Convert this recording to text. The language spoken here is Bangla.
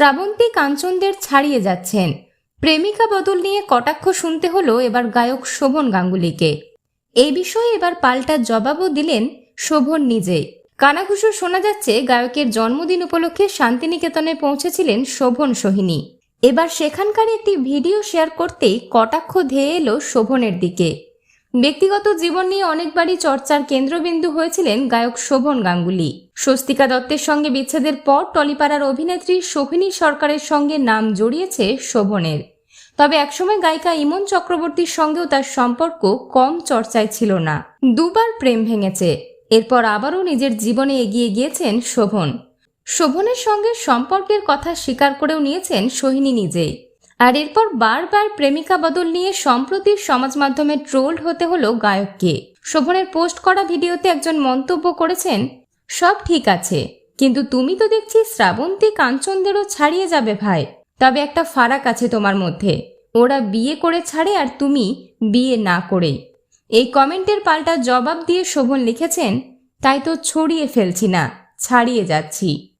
শ্রাবন্তী কাঞ্চনদের ছাড়িয়ে যাচ্ছেন। প্রেমিকা বদল নিয়ে কটাক্ষ শুনতে হলো এবার গায়ক শোভন গাঙ্গুলিকে। এই বিষয়ে এবার পাল্টা জবাবও দিলেন শোভন নিজেই কানাঘুষো শোনা যাচ্ছে গায়কের জন্মদিন উপলক্ষে শান্তিনিকেতনে পৌঁছেছিলেন শোভন সোহিনী। এবার সেখানকার একটি ভিডিও শেয়ার করতেই কটাক্ষ ধেয়ে এলো শোভনের দিকে। ব্যক্তিগত জীবন নিয়ে অনেকবারই চর্চার কেন্দ্রবিন্দু হয়েছিলেন গায়ক শোভন গাঙ্গুলি। স্বস্তিকা দত্তের সঙ্গে বিচ্ছেদের পর টলিপাড়ার অভিনেত্রী শোভিনী সরকারের সঙ্গে নাম জড়িয়েছে শোভনের। তবে একসময় গায়িকা ইমন চক্রবর্তীর সঙ্গেও তার সম্পর্ক কম চর্চায় ছিল না। দুবার প্রেম ভেঙেছে। এরপর আবারও নিজের জীবনে এগিয়ে গিয়েছেন শোভন। শোভনের সঙ্গে সম্পর্কের কথা স্বীকার করেও নিয়েছেন সোহিনী নিজেই। আর এরপর বারবার প্রেমিকা বদল নিয়ে সম্প্রতি সমাজ মাধ্যমে ট্রোলড হতে হলো গায়ককে। শোভনের পোস্ট করা ভিডিওতে একজন মন্তব্য করেছেন, সব ঠিক আছে, কিন্তু তুমি তো দেখছি শ্রাবন্তী কাঞ্চনদেরও ছাড়িয়ে যাবে ভাই। তবে একটা ফারাক আছে তোমার মধ্যে। ওরা বিয়ে করে ছাড়ে আর তুমি বিয়ে না করে। এই কমেন্টের পাল্টা জবাব দিয়ে শোভন লিখেছেন, তাই তো ছড়িয়ে ফেলছি না, ছাড়িয়ে যাচ্ছি।